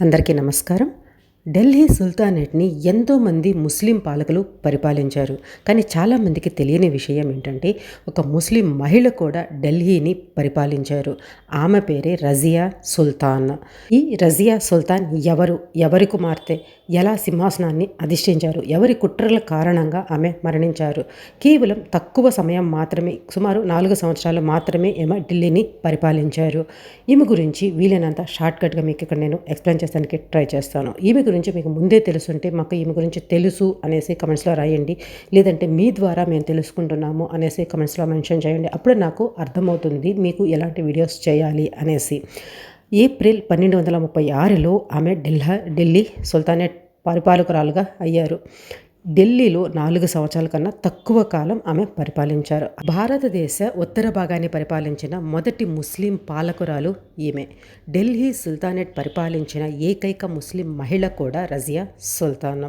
అందరికీ నమస్కారం. ఢిల్లీ సుల్తానేట్ని ఎంతోమంది ముస్లిం పాలకులు పరిపాలించారు. కానీ చాలామందికి తెలియని విషయం ఏంటంటే ఒక ముస్లిం మహిళ కూడా ఢిల్లీని పరిపాలించారు. ఆమె పేరే రజియా సుల్తాన్. ఈ రజియా సుల్తాన్ ఎవరు? ఎవరి కుమార్తె? ఎలా సింహాసనాన్ని అధిష్ఠించారు? ఎవరి కుట్రల కారణంగా ఆమె మరణించారు? కేవలం తక్కువ సమయం మాత్రమే సుమారు నాలుగు సంవత్సరాలు మాత్రమే ఈమె ఢిల్లీని పరిపాలించారు. ఈమె గురించి వీలైనంత షార్ట్కట్గా మీకు ఇక్కడ నేను ఎక్స్ప్లెయిన్ చేస్తానికి ట్రై చేస్తాను. ఈమె గురించి మీకు ముందే తెలుసుంటే మాకు ఈమె గురించి తెలుసు అనేసి కమెంట్స్లో రాయండి. లేదంటే మీ ద్వారా మేము తెలుసుకుంటున్నాము అనేసి కమెంట్స్లో మెన్షన్ చేయండి. అప్పుడు నాకు అర్థమవుతుంది మీకు ఎలాంటి వీడియోస్ చేయాలి అనేసి. ఏప్రిల్ పన్నెండు వందల ముప్పై ఆరులో ఆమె ఢిల్లా ఢిల్లీ సుల్తానేట్ పరిపాలకురాలుగా అయ్యారు. ఢిల్లీలో నాలుగు సంవత్సరాల కన్నా తక్కువ కాలం ఆమె పరిపాలించారు. భారతదేశ ఉత్తర భాగాన్ని పరిపాలించిన మొదటి ముస్లిం పాలకురాలు ఈమె. ఢిల్లీ సుల్తానేట్ పరిపాలించిన ఏకైక ముస్లిం మహిళ కూడా రజియా సుల్తాన్.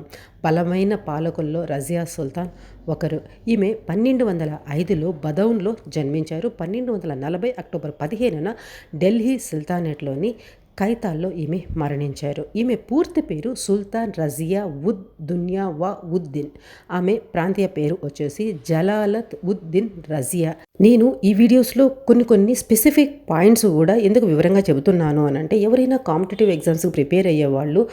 బలమైన పాలకుల్లో రజియా సుల్తాన్ ఒకరు. ఈమె పన్నెండు వందల ఐదులో బదౌన్లో జన్మించారు. పన్నెండు వందల నలభై అక్టోబర్ పదిహేనున ఢిల్లీ సుల్తానేట్లోని కైతాల్లో ఈమె మరణించారు. ఈమె పూర్తి పేరు సుల్తాన్ రజియా ఉద్ దునియా వా ఉద్దీన్. ఆమె ప్రాంతీయ పేరు వచ్చేసి జలాలత్ ఉద్దీన్ రజియా. నేను ఈ వీడియోస్లో కొన్ని కొన్ని స్పెసిఫిక్ పాయింట్స్ కూడా ఎందుకు వివరంగా చెబుతున్నాను అని అంటే ఎవరైనా కాంపిటేటివ్ ఎగ్జామ్స్కి ప్రిపేర్ అయ్యే వాళ్ళు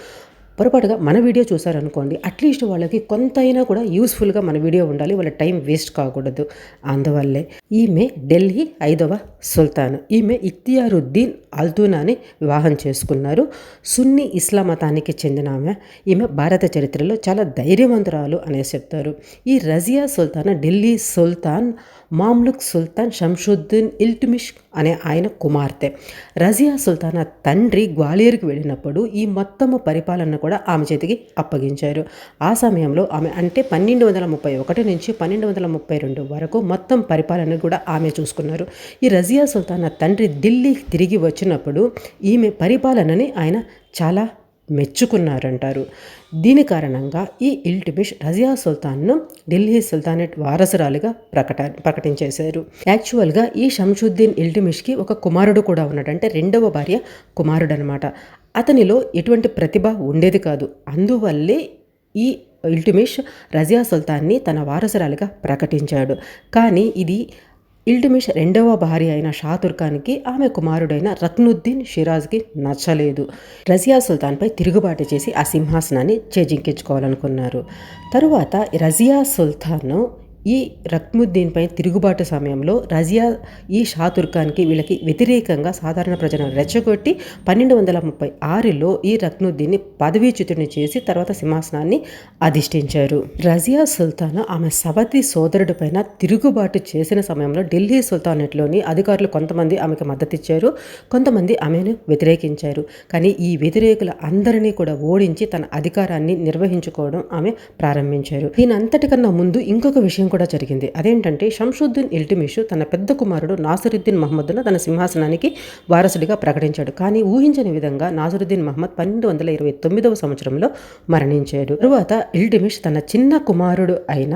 పొరపాటుగా మన వీడియో చూసారనుకోండి అట్లీస్ట్ వాళ్ళకి కొంత అయినా కూడా యూస్ఫుల్గా మన వీడియో ఉండాలి వాళ్ళ టైం వేస్ట్ కాకూడదు. అందువల్లే ఈమె ఢిల్లీ ఐదవ సుల్తాన్. ఈమె ఇక్తియారుద్దీన్ అల్తూనాని వివాహం చేసుకున్నారు. సున్నీ ఇస్లాం మతానికి చెందిన ఆమె. ఈమె భారత చరిత్రలో చాలా ధైర్యవంతురాలు అనేసి చెప్తారు. ఈ రజియా సుల్తాన్ ఢిల్లీ సుల్తాన్ మామ్లుక్ సుల్తాన్ షంషుద్దీన్ ఇల్టుమిష్ అనే ఆయన కుమార్తె. రజియా సుల్తాన్ తండ్రి గ్వాలియర్కి వెళ్ళినప్పుడు ఈ మొత్తము పరిపాలన కూడా ఆమె చేతికి అప్పగించారు. ఆ సమయంలో ఆమె అంటే పన్నెండు వందల ముప్పై ఒకటి నుంచి పన్నెండు వందల ముప్పై రెండు వరకు మొత్తం పరిపాలన కూడా ఆమె చూసుకున్నారు. ఈ రజియా సుల్తాన్ తండ్రి ఢిల్లీ తిరిగి వచ్చినప్పుడు ఈమె పరిపాలనని ఆయన చాలా మెచ్చుకున్నారంటారు. దీని కారణంగా ఈ ఇల్టిమిష్ రజియా సుల్తాన్ను ఢిల్లీ సుల్తానేట్ వారసురాలిగా ప్రకట ప్రకటించేశారు. యాక్చువల్గా ఈ షంషుద్దీన్ ఇల్టిమిష్కి ఒక కుమారుడు కూడా ఉన్నాడు అంటే రెండవ భార్య కుమారుడు అనమాట అతనిలో ఎటువంటి ప్రతిభ ఉండేది కాదు. అందువల్లే ఈ ఇల్టిమిష్ రజియా సుల్తాన్ని తన వారసురాలిగా ప్రకటించాడు. కానీ ఇది ఇల్టుమిష్ రెండవ భార్య అయిన షాతుర్ఖాన్కి ఆమె కుమారుడైన రత్నుద్దీన్ షిరాజ్కి నచ్చలేదు. రజియా సుల్తాన్పై తిరుగుబాటు చేసి ఆ సింహాసనాన్ని చేజింకించుకోవాలనుకున్నారు తరువాత రజియా సుల్తాన్ ఈ రక్ముద్దీన్పై తిరుగుబాటు సమయంలో రజియా ఈ షాతుర్ఖాన్కి వీళ్ళకి వ్యతిరేకంగా సాధారణ ప్రజలను రెచ్చగొట్టి పన్నెండు వందల ముప్పై ఆరులో ఈ రక్నుద్దీన్ని పదవీచ్యుతుని చేసి తర్వాత సింహాసనాన్ని అధిష్ఠించారు. రజియా సుల్తాన్ ఆమె సవతి సోదరుడి పైన తిరుగుబాటు చేసిన సమయంలో ఢిల్లీ సుల్తానేట్లోని అధికారులు కొంతమంది ఆమెకు మద్దతిచ్చారు కొంతమంది ఆమెను వ్యతిరేకించారు. కానీ ఈ వ్యతిరేకుల అందరినీ కూడా ఓడించి తన అధికారాన్ని నిర్వహించుకోవడం ఆమె ప్రారంభించారు. దీని అంతటికన్నా ముందు ఇంకొక విషయం కూడా జరిగింది. అదేంటంటే షంషుద్దీన్ ఇల్టిమిషు తన పెద్ద కుమారుడు నాసరుద్దీన్ మహమ్మద్ను తన సింహాసనానికి వారసుడిగా ప్రకటించాడు. కానీ ఊహించని విధంగా నాసరుద్దీన్ మహమ్మద్ పన్నెండు వందల ఇరవై తొమ్మిదవ సంవత్సరంలో మరణించాడు. తరువాత ఇల్టిమిష్ తన చిన్న కుమారుడు అయిన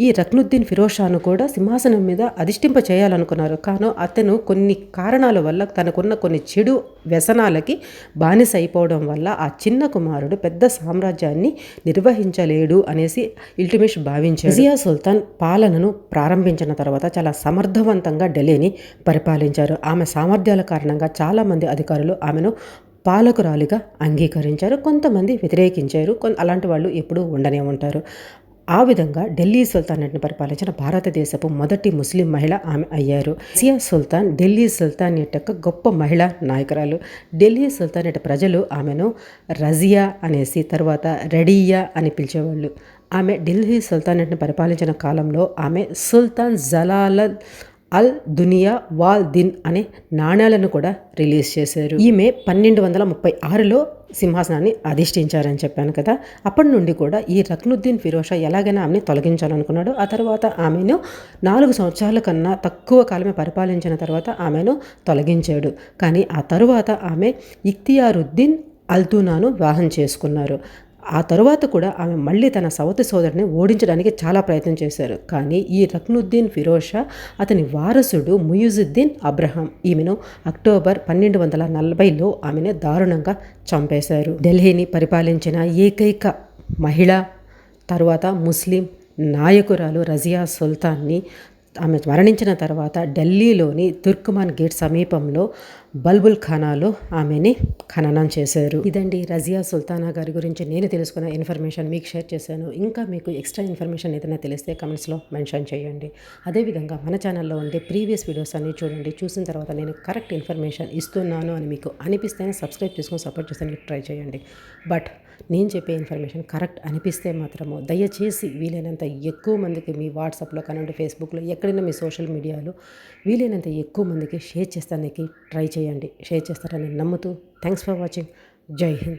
ఈ రక్నుద్దీన్ ఫిరోషాను కూడా సింహాసనం మీద అధిష్టింప చేయాలనుకున్నారు. కాను అతను కొన్ని కారణాల వల్ల తనకున్న కొన్ని చెడు వ్యసనాలకి బానిస అయిపోవడం వల్ల ఆ చిన్న కుమారుడు పెద్ద సామ్రాజ్యాన్ని నిర్వహించలేడు అనేసి ఇల్టిమిష్ భావించాడు. జియా సుల్తాన్ పాలనను ప్రారంభించిన తర్వాత చాలా సమర్థవంతంగా ఢిల్లీని పరిపాలించారు. ఆమె సామర్థ్యాల కారణంగా చాలామంది అధికారులు ఆమెను పాలకురాలిగా అంగీకరించారు. కొంతమంది వ్యతిరేకించారు. కొంత అలాంటి వాళ్ళు ఎప్పుడూ ఉండనే ఉంటారు. ఆ విధంగా ఢిల్లీ సుల్తానేట్ని పరిపాలించిన భారతదేశపు మొదటి ముస్లిం మహిళ ఆమె అయ్యారు. సియా సుల్తాన్ ఢిల్లీ సుల్తానేట్ యొక్క గొప్ప మహిళా నాయకురాలు. ఢిల్లీ సుల్తానేట్ ప్రజలు ఆమెను రజియా అనేసి తర్వాత రెడియా అని పిలిచేవాళ్ళు. ఆమె ఢిల్లీ సుల్తానేట్ను పరిపాలించిన కాలంలో ఆమె సుల్తాన్ జలాల అల్ దునియా వాల్ దిన్ అనే నాణ్యాలను కూడా రిలీజ్ చేశారు. ఈమె పన్నెండు వందల ముప్పై ఆరులో సింహాసనాన్ని అధిష్ఠించారని చెప్పాను కదా. అప్పటి నుండి కూడా ఈ రక్నుద్దీన్ ఫిరోషా ఎలాగైనా ఆమెను తొలగించాలనుకున్నాడు. ఆ తర్వాత ఆమెను నాలుగు సంవత్సరాల కన్నా తక్కువ కాలమే పరిపాలించిన తర్వాత ఆమెను తొలగించాడు. కానీ ఆ తరువాత ఆమె ఇక్తియారుద్దీన్ అల్తూనాను వివాహం చేసుకున్నారు. ఆ తరువాత కూడా ఆమె మళ్ళీ తన సవతి సోదరుని ఓడించడానికి చాలా ప్రయత్నం చేశారు. కానీ ఈ రక్నుద్దీన్ ఫిరోషా అతని వారసుడు ముయుజుద్దీన్ అబ్రహాం ఈమెను అక్టోబర్ పన్నెండు వందల నలభైలో ఆమెను దారుణంగా చంపేశారు. ఢిల్లీని పరిపాలించిన ఏకైక మహిళ తరువాత ముస్లిం నాయకురాలు రజియా సుల్తాన్ని ఆమె మరణించిన తర్వాత ఢిల్లీలోని తుర్కుమాన్ గేట్ సమీపంలో బల్బుల్ ఖానాలో ఆమెని ఖననం చేశారు. ఇదండి రజియా సుల్తానా గారి గురించి నేను తెలుసుకున్న ఇన్ఫర్మేషన్ మీకు షేర్ చేశాను. ఇంకా మీకు ఎక్స్ట్రా ఇన్ఫర్మేషన్ ఏదైనా తెలిస్తే కమెంట్స్లో మెన్షన్ చేయండి. అదేవిధంగా మన ఛానల్లో ఉండే ప్రీవియస్ వీడియోస్ అన్నీ చూడండి. చూసిన తర్వాత నేను కరెక్ట్ ఇన్ఫర్మేషన్ ఇస్తున్నాను అని మీకు అనిపిస్తేనే సబ్స్క్రైబ్ చేసుకొని సపోర్ట్ చేస్తానికి ట్రై చేయండి. బట్ నేను చెప్పే ఇన్ఫర్మేషన్ కరెక్ట్ అనిపిస్తే మాత్రము దయచేసి వీలైనంత ఎక్కువ మందికి మీ వాట్సాప్లో కానివ్వండి ఫేస్బుక్లో ఎక్కడైనా మీ సోషల్ మీడియాలో వీలైనంత ఎక్కువ మందికి షేర్ చేస్తానికి ట్రై చేయండి. షేర్ చేస్తారని నమ్ముతూ థ్యాంక్స్ ఫర్ వాచింగ్. జై హింద్.